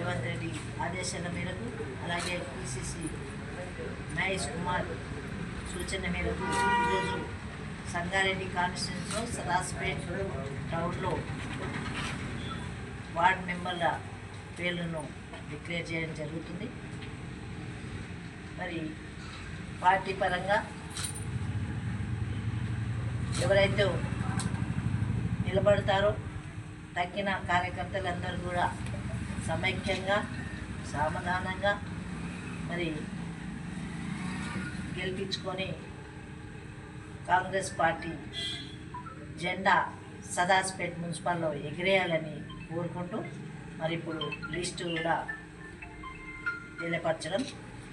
రేవంత్ రెడ్డి ఆదేశాల మేరకు అలాగే పిసిసి మహేష్ కుమార్ సూచన మేరకు ఈరోజు సంగారెడ్డి కాన్స్టిట్యూన్స్లో సదాస్పేట్ టౌన్లో వార్డ్ మెంబర్ల పేర్లను డిక్లేర్ చేయడం జరుగుతుంది. మరి పార్టీ పరంగా ఎవరైతే నిలబడతారో తగ్గిన కార్యకర్తలందరూ కూడా సమైక్యంగా సావధానంగా మరి గెలిపించుకొని కాంగ్రెస్ పార్టీ జెండా సదాస్పేట్ మున్సిపల్లో ఎగిరేయాలని కోరుకుంటూ మరి ఇప్పుడు లిస్టు కూడా తెలియపరచడం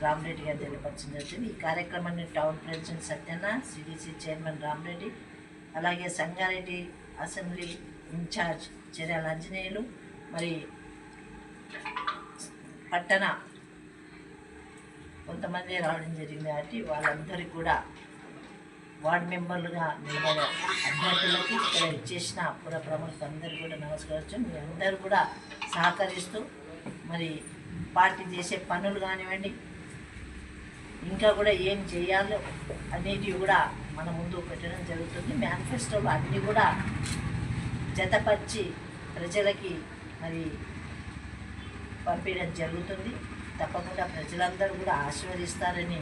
రామరెడ్డి గారు తెలియపరచడం జరిగింది. ఈ కార్యక్రమాన్ని town president Satyanna CDC chairman Ramareddy అలాగే సంగారెడ్డి అసెంబ్లీ ఇన్ఛార్జ్ చర్యల ఆంజనేయులు మరి పట్టణ. కొంతమంది రావడం జరిగింది కాబట్టి వాళ్ళందరికీ కూడా వార్డ్ మెంబర్లుగా నిలబడే అభ్యర్థులకి ఇక్కడ ఇచ్చేసిన పుర ప్రముఖులందరూ కూడా నమస్కరించు. మీ అందరూ కూడా సహకరిస్తూ మరి పార్టీ చేసే పనులు కానివ్వండి ఇంకా కూడా ఏం చేయాలో అనేటివి కూడా మన ముందు పెట్టడం జరుగుతుంది. మేనిఫెస్టోలో అన్నీ కూడా జతపరిచి ప్రజలకి మరి పంపించడం జరుగుతుంది. తప్పకుండా ప్రజలందరూ కూడా ఆశీర్వదిస్తారని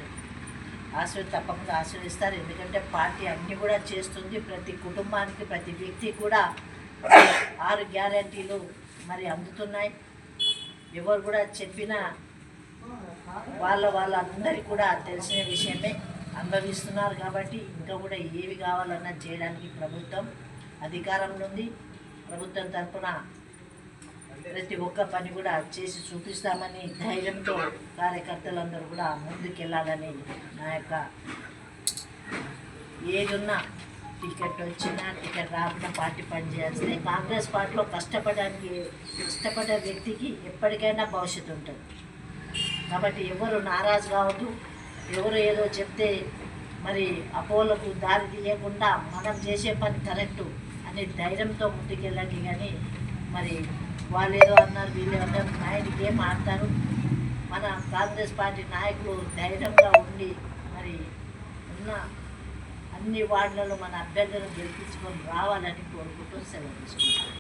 ఆశీర్వ తప్పకుండా ఆశీర్వదిస్తారు. ఎందుకంటే పార్టీ అన్నీ కూడా చేస్తుంది. ప్రతి కుటుంబానికి ప్రతి వ్యక్తి కూడా ఆరు గ్యారంటీలు మరి అందుతున్నాయి. ఎవరు కూడా చెప్పిన వాళ్ళ వాళ్ళందరికీ కూడా తెలిసిన విషయమే అనుభవిస్తున్నారు కాబట్టి ఇంకా కూడా ఏవి కావాలన్నా చేయడానికి ప్రభుత్వం అధికారంలో ఉంది. ప్రభుత్వం తరఫున ప్రతి ఒక్క పని కూడా చేసి చూపిస్తామని ధైర్యంతో కార్యకర్తలందరూ కూడా ముందుకెళ్ళాలని నా యొక్క ఏదున్నా టికెట్ వచ్చినా టికెట్ రాకుండా పార్టీ పనిచేయాల్సిందే కాంగ్రెస్ పార్టీలో కష్టపడడానికి కష్టపడే వ్యక్తికి ఎప్పటికైనా భవిష్యత్తు ఉంటుంది. కాబట్టి ఎవరు నారాజు కావద్దు. ఎవరు ఏదో చెప్తే మరి అపోలకు దారి తీయకుండా మనం చేసే పని కరెక్టు అనే ధైర్యంతో ముందుకెళ్ళండి కానీ మరి వాళ్ళు ఏదో అన్నారు వీళ్ళు అన్నారు నాయకుడికి ఏం ఆడతారు మన కాంగ్రెస్ పార్టీ నాయకులు ధైర్యంగా ఉండి మరి ఉన్న అన్ని వార్డులలో మన అభ్యర్థులను గెలిపించుకొని రావాలని కోరుకుంటూ సెలవు తీసుకుంటాం